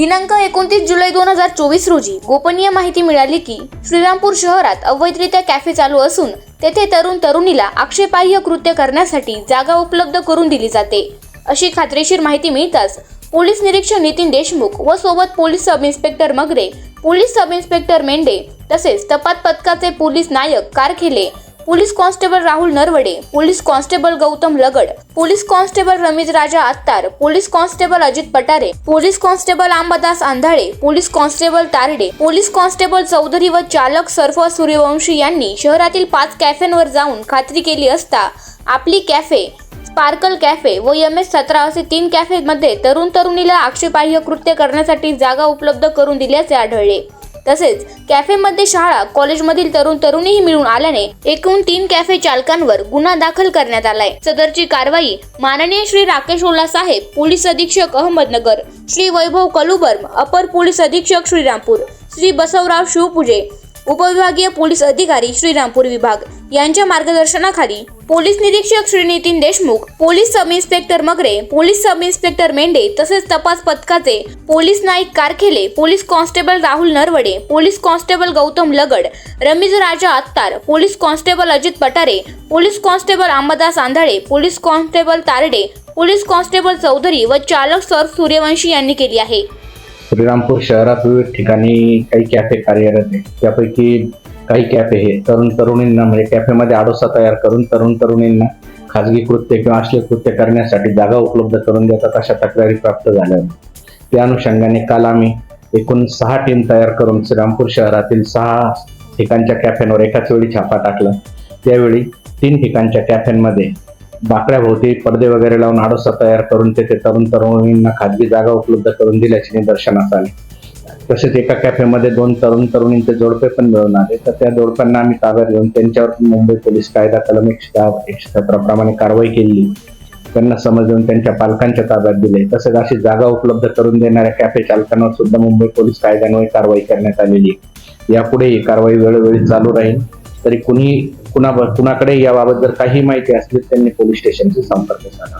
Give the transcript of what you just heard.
दिनांक एकोणतीस जुलै दोन हजार चोवीस रोजी गोपनीय माहिती मिळाली की श्रीरामपूर शहरात अवैधरित्या कॅफे चालू असून तेथे तरुण तरुणीला आक्षेपार्ह कृत्य करण्यासाठी जागा उपलब्ध करून दिली जाते. अशी खात्रीशीर माहिती मिळताच पोलीस निरीक्षक नितीन देशमुख व सोबत police sub inspector Magare police sub inspector Mendhe तसेच तपास पथकाचे पोलीस नायक Karkhele police constable Rahul Narwade police constable Gautam Lagad police constable Ramesh Raja Attar police constable Ajit Patare police constable Ambadas Andhale police constable Tarde police constable Chaudhari व चालक Surf Suryavanshi यांनी शहरातील पाच कॅफेंवर जाऊन खात्री केली असता आपली कॅफे स्पार्कल कॅफे व एम एस सतरा असे तीन कॅफेमध्ये तरुण तरुणीला आक्षेपार्ह कृत्य करण्यासाठी जागा उपलब्ध करून दिल्याचे आढळले. तसेच कॅफेमध्ये शाळा कॉलेजमधील तरुण तरुणीही मिळून आल्याने एकूण तीन कॅफे चालकांवर गुन्हा दाखल करण्यात आलाय. सदरची कारवाई माननीय श्री राकेश ओला साहेब पोलीस अधीक्षक अहमदनगर श्री वैभव कलुबर्म अपर पोलीस अधीक्षक श्रीरामपूर श्री बसवराव शिवपूजे उपविभागीय पोलीस अधिकारी श्रीरामपूर विभाग यांच्या मार्गदर्शनाखाली पोलीस निरीक्षक Shri Nitin Deshmukh police sub inspector Magare police sub inspector Mendhe तसेच तपास पथकाचे police Naik Karkhele police constable Rahul Narwade police constable Gautam Lagad Ramiz Raja Attar police constable Ajit Patare police constable Ambadas Andhale police constable Tarde police constable Chaudhari व चालक sir Suryavanshi यांनी केली आहे. श्रीरामपूर शहरात विविध ठिकाणी काही कॅफे कार्यरत आहे त्यापैकी काही कॅफे हे. तरुण तरुणींना म्हणजे कॅफेमध्ये आडोसा तयार करून तरुण तरुणींना खाजगी कृत्य किंवा अश्लील कृत्य करण्यासाठी जागा उपलब्ध करून देतात अशा तक्रारी प्राप्त झाल्या. होत्या. त्या अनुषंगाने काल आम्ही एकूण सहा टीम तयार करून श्रीरामपूर शहरातील सहा ठिकाणच्या कॅफेंवर एकाच वेळी छापा टाकला. त्यावेळी तीन ठिकाणच्या कॅफेंमध्ये बाकड्याभोवती पडदे वगैरे लावून आडोसा तयार करून तेथे तरुण तरुणींना खाजगी जागा उपलब्ध करून दिल्याचे निदर्शनास आले. तसेच एका कॅफेमध्ये दोन तरुण तरुणींचे जोडपे पण मिळून आले. तर त्या जोडप्यांना आम्ही ताब्यात घेऊन त्यांच्यावर मुंबई पोलीस कायदा कलम एकशे दहा एकशे प्रमाणे कारवाई केली. त्यांना समजून त्यांच्या पालकांच्या ताब्यात दिले. तसेच अशी जागा उपलब्ध करून देणाऱ्या कॅफे चालकांवर सुद्धा मुंबई पोलीस कायद्यान्वये कारवाई करण्यात आलेली. यापुढे ही कारवाई वेळोवेळी चालू राहील. तरी कुणी कुणा कुणाकडे याबाबत जर काही माहिती असली तर त्यांनी पोलीस स्टेशनशी संपर्क साधा.